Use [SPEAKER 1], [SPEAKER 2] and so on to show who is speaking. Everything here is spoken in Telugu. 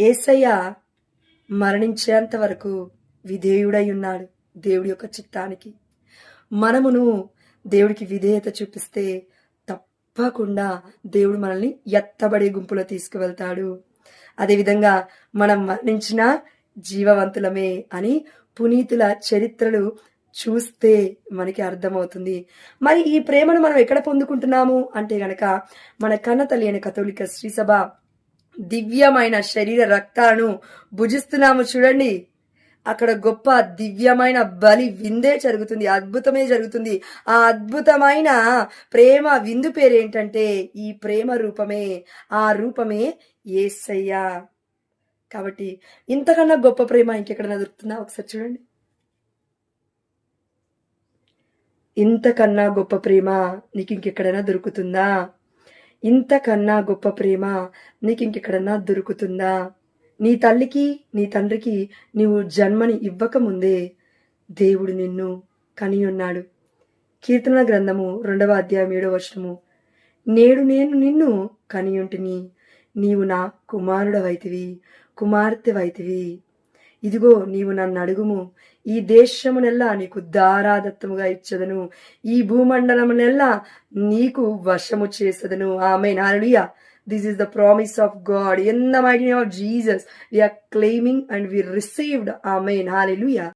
[SPEAKER 1] ఏసయ్య మరణించేంత వరకు విధేయుడై ఉన్నాడు దేవుడి యొక్క చిత్తానికి. మనమును దేవుడికి విధేయత చూపిస్తే తప్పకుండా దేవుడు మనల్ని ఎత్తబడే గుంపులో తీసుకువెళ్తాడు. అదేవిధంగా మనం మరణించిన జీవవంతులమే అని పునీతుల చరిత్రలు చూస్తే మనకి అర్థమవుతుంది. మరి ఈ ప్రేమను మనం ఎక్కడ పొందుకుంటున్నాము? అంటే గనక మన కన్న తల్లి అయిన కథోలిక శ్రీసభ దివ్యమైన శరీర రక్తాలను భుజిస్తున్నాము చూడండి. అక్కడ గొప్ప దివ్యమైన బలి విందే జరుగుతుంది అద్భుతమే జరుగుతుంది. ఆ అద్భుతమైన ప్రేమ విందు పేరు ఏంటంటే ఈ ప్రేమ రూపమే ఆ రూపమే ఏసయ్యా. కాబట్టి ఇంతకన్నా గొప్ప ప్రేమ ఇంకెక్కడైనా దొరుకుతుందా? ఒకసారి చూడండి. ఇంతకన్నా గొప్ప ప్రేమ నీకు ఇంకెక్కడైనా దొరుకుతుందా? ఇంతకన్నా గొప్ప ప్రేమ నీకు ఇంకెక్కడన్నా దొరుకుతుందా? నీ తల్లికి నీ తండ్రికి నీవు జన్మని ఇవ్వకముందే దేవుడు నిన్ను కని ఉన్నాడు కీర్తన గ్రంథము రెండవ అధ్యాయం ఏడవ వచనము. నేడు నేను నిన్ను కనియుంటిని నీవు నా కుమారుడవైతివి కుమార్తెవైతివి. ఇదిగో నీవు నన్ను అడుగుము ఈ దేశమునెల్లా నీకు దారాదత్తముగా ఇచ్చదను. ఈ భూమండలమునెల్లా నీకు వశము చేసదను. ఆమె నాలుయ this is the promise of God in the mighty of Jesus we are claiming and we received amen hallelujah